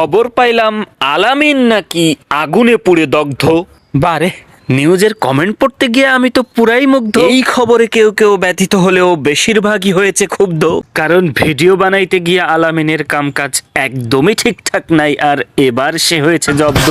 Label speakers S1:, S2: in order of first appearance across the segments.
S1: খবর পাইলাম আলামিন নাকি আগুনে পুড়ে দগ্ধ। বারে নিউজের কমেন্ট পড়তে গিয়ে আমি তো পুরাই মুগ্ধ। এই খবরে কেউ কেউ ব্যথিত হলেও বেশিরভাগই হয়েছে ক্ষুব্ধ। কারণ ভিডিও বানাইতে গিয়ে আলামিনের কামকাজ একদমই ঠিকঠাক নাই আর এবার সে হয়েছে জব্দ।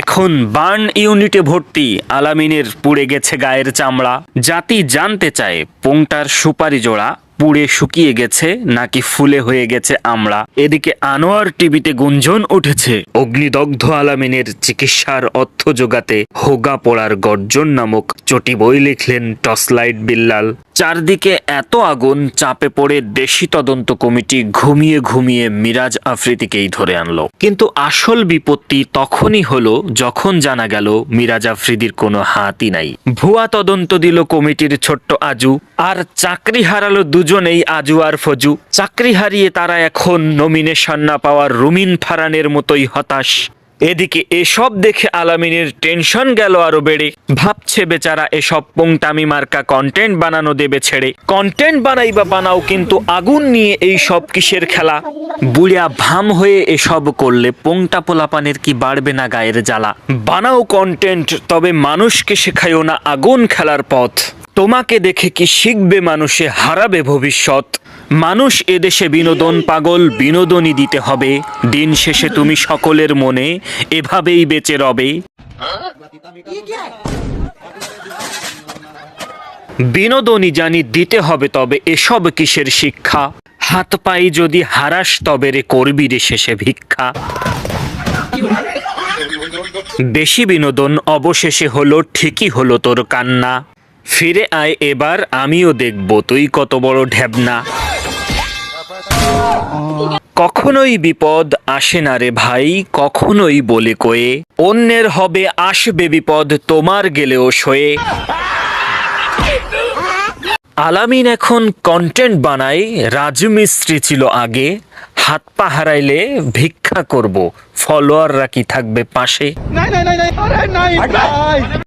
S1: এখন বার্ন ইউনিটে ভর্তি আলামিনের পুড়ে গেছে গায়ের চামড়া। জাতি জানতে চায় পোংটার সুপারি জোড়া পুড়ে শুকিয়ে গেছে, নাকি ফুলে হয়ে গেছে আমরা। এদিকে আনোয়ার টিভিতে গুঞ্জন উঠেছে। অগ্নিদগ্ধ আলামিনের চিকিৎসার অর্থ যোগাতে হোগা পড়ার গর্জন নামক চটি বই লিখলেন টসলাইট বিল্লাল। চারদিকে এত আগুন, চাপে পড়ে দেশি তদন্ত কমিটি ঘুমিয়ে ঘুমিয়ে মিরাজ আফ্রিদিকেই ধরে আনল। কিন্তু আসল বিপত্তি তখনই হলো যখন জানা গেল মিরাজ আফ্রিদির কোনো হাতই নাই। ভুয়া তদন্ত দিল কমিটির ছোট্ট আজু, আর চাকরি হারালো দুজনেই আজু আর ফজু। চাকরি হারিয়ে তারা এখন নমিনেশন না পাওয়ার রুমিন ফারানের মতোই হতাশ। এদিকে এসব দেখে আলামিনের টেনশন গেল আরও বেড়ে। ভাবছে বেচারা এসব পোংটামি মার্কা কন্টেন্ট বানানো দেবে ছেড়ে। কন্টেন্ট বানাই বা বানাও কিন্তু আগুন নিয়ে এই সব কিসের খেলা। বুড়িয়া ভাম হয়ে এসব করলে পোংটা পোলাপানের কি বাড়বে না গায়ের জ্বালা। বানাও কন্টেন্ট তবে মানুষকে শেখায়ও না আগুন খেলার পথ। তোমাকে দেখে কি শিখবে মানুষে, হারাবে ভবিষ্যৎ। মানুষ এদেশে বিনোদন পাগল বিনোদনই দিতে হবে। দিন শেষে তুমি সকলের মনে এভাবেই বেঁচে রবে। বিনোদনই জানি দিতে হবে তবে এসব কিসের শিক্ষা? হাত পাই যদি হারাস তবে রে করবি রে শেষে ভিক্ষা। বেশি বিনোদন অবশেষে হলো, ঠিকই হলো তোর কান্না। ফিরে আয় এবার, আমিও দেখব তুই কত বড় ঢেবনা। কখনোই বিপদ আসে না রে ভাই কখনোই বলে কয়ে। অন্যের হবে আসবে বিপদ তোমার গেলেও সয়ে। আলামিন এখন কন্টেন্ট বানায় রাজমিস্ত্রি ছিল আগে। হাত পা হারাইলে ভিক্ষা করব ফলোয়াররা কি থাকবে পাশে?